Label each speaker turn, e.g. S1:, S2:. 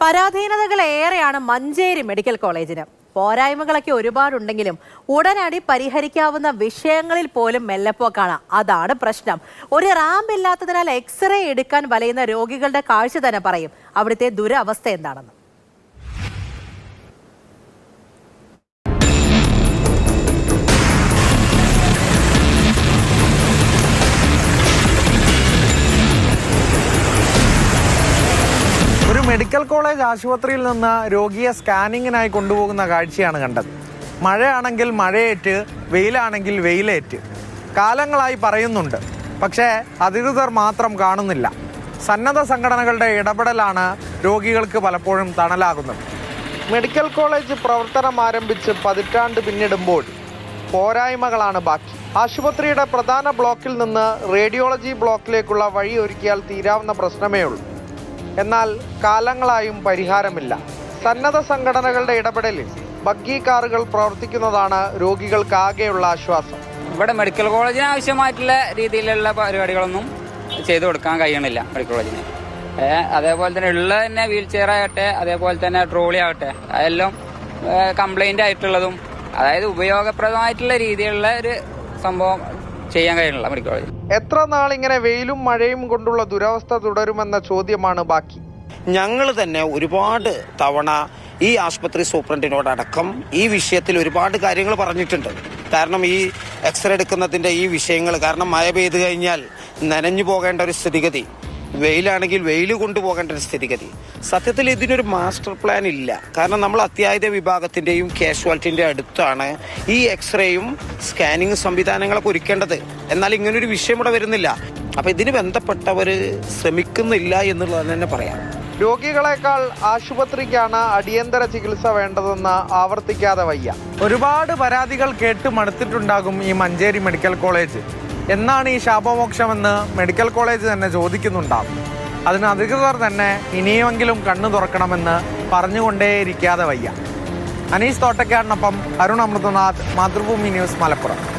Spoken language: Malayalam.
S1: പരാധീനതകൾ ഏറെയാണ് മഞ്ചേരി മെഡിക്കൽ കോളേജിന്. പോരായ്മകളൊക്കെ ഒരുപാടുണ്ടെങ്കിലും ഉടനടി പരിഹരിക്കാവുന്ന വിഷയങ്ങളിൽ പോലും മെല്ലപ്പോക്കാണ് അതാണ് പ്രശ്നം. ഒരു റാമ്പ് ഇല്ലാത്തതിനാൽ എക്സ്റേ എടുക്കാൻ വലയുന്ന രോഗികളുടെ കാഴ്ച തന്നെ പറയും. അവിടുത്തെ ദുരവസ്ഥ എന്താണെന്ന്.
S2: മെഡിക്കൽ കോളേജ് ആശുപത്രിയിൽ നിന്ന് രോഗിയെ സ്കാനിങ്ങിനായി കൊണ്ടുപോകുന്ന കാഴ്ചയാണ് കണ്ടത്. മഴയാണെങ്കിൽ മഴയേറ്റ് വെയിലാണെങ്കിൽ വെയിലേറ്റ്. കാലങ്ങളായി പറയുന്നുണ്ട്. പക്ഷേ അധികൃതർ മാത്രം കാണുന്നില്ല. സന്നദ്ധ സംഘടനകളുടെ ഇടപെടലാണ് രോഗികൾക്ക് പലപ്പോഴും തണലാകുന്നത്. മെഡിക്കൽ കോളേജ് പ്രവർത്തനം ആരംഭിച്ച് പതിറ്റാണ്ട് പിന്നിടുമ്പോൾ പോരായ്മകളാണ് ബാക്കി. ആശുപത്രിയുടെ പ്രധാന ബ്ലോക്കിൽ നിന്ന് റേഡിയോളജി ബ്ലോക്കിലേക്കുള്ള വഴി ഒരുക്കിയാൽ തീരാവുന്ന പ്രശ്നമേ ഉള്ളൂ എന്നാൽ കാലങ്ങളായും പരിഹാരമില്ല. സന്നദ്ധ സംഘടനകളുടെ ഇടപെടലിൽ ബഗ്ഗി കാറുകൾ പ്രവർത്തിക്കുന്നതാണ് രോഗികൾക്കാകെയുള്ള ആശ്വാസം.
S3: ഇവിടെ മെഡിക്കൽ കോളേജിന് ആവശ്യമായിട്ടുള്ള രീതിയിലുള്ള പരിപാടികളൊന്നും ചെയ്തു കൊടുക്കാൻ കഴിയണില്ല മെഡിക്കൽ കോളേജിന് അതേപോലെ തന്നെ ഉള്ള തന്നെ വീൽ ചെയർ ആകട്ടെ അതേപോലെ തന്നെ ട്രോളി ആകട്ടെ അതെല്ലാം കംപ്ലൈന്റ് ആയിട്ടുള്ളതും അതായത് ഉപയോഗപ്രദമായിട്ടുള്ള രീതിയിലുള്ള ഒരു സംഭവം ചെയ്യാൻ കഴിയണില്ല മെഡിക്കൽ കോളേജ്
S2: എത്ര ഇങ്ങനെ വെയിലും മഴയും കൊണ്ടുള്ള ദുരവസ്ഥ തുടരുമെന്ന ചോദ്യമാണ് ബാക്കി.
S4: ഞങ്ങൾ തന്നെ ഒരുപാട് തവണ ഈ ആശുപത്രി സൂപ്രണ്ടിനോടടക്കം ഈ വിഷയത്തിൽ ഒരുപാട് കാര്യങ്ങൾ പറഞ്ഞിട്ടുണ്ട്. കാരണം ഈ എക്സ്റേ എടുക്കുന്നതിന്റെ ഈ വിഷയങ്ങൾ കാരണം മഴ പെയ്തു കഴിഞ്ഞാൽ നനഞ്ഞു പോകേണ്ട ഒരു സ്ഥിതിഗതി. വെയിലാണെങ്കിൽ വെയിൽ കൊണ്ടുപോകേണ്ട ഒരു സ്ഥിതിഗതി. സത്യത്തിൽ ഇതിനൊരു മാസ്റ്റർ പ്ലാൻ ഇല്ല. കാരണം നമ്മൾ അത്യാഹിത വിഭാഗത്തിന്റെയും കാഷ്വാലിറ്റിന്റെ അടുത്താണ് ഈ എക്സ്റേയും സ്കാനിങ് സംവിധാനങ്ങളൊക്കെ ഒരുക്കേണ്ടത്. എന്നാൽ ഇങ്ങനൊരു വിഷയം ഇവിടെ വരുന്നില്ല. അപ്പൊ ഇതിന് ബന്ധപ്പെട്ടവർ ശ്രമിക്കുന്നില്ല എന്നുള്ളത് തന്നെ പറയാം.
S2: രോഗികളെക്കാൾ ആശുപത്രിക്കാണ് അടിയന്തര ചികിത്സ വേണ്ടതെന്ന് ആവർത്തിക്കാതെ വയ്യ. ഒരുപാട് പരാതികൾ കേട്ട് മടുത്തിട്ടുണ്ടാകും ഈ മഞ്ചേരി മെഡിക്കൽ കോളേജ്. എന്നാണ് ഈ ശാപമോക്ഷമെന്ന് മെഡിക്കൽ കോളേജ് തന്നെ ചോദിക്കുന്നുണ്ടാവും. അതിന് അധികൃതർ തന്നെ ഇനിയുമെങ്കിലും കണ്ണു തുറക്കണമെന്ന് പറഞ്ഞുകൊണ്ടേയിരിക്കാതെ വയ്യ. അനീഷ് തോട്ടക്കാടിനൊപ്പം അരുൺ അമൃതനാഥ് മാതൃഭൂമി ന്യൂസ് മലപ്പുറം.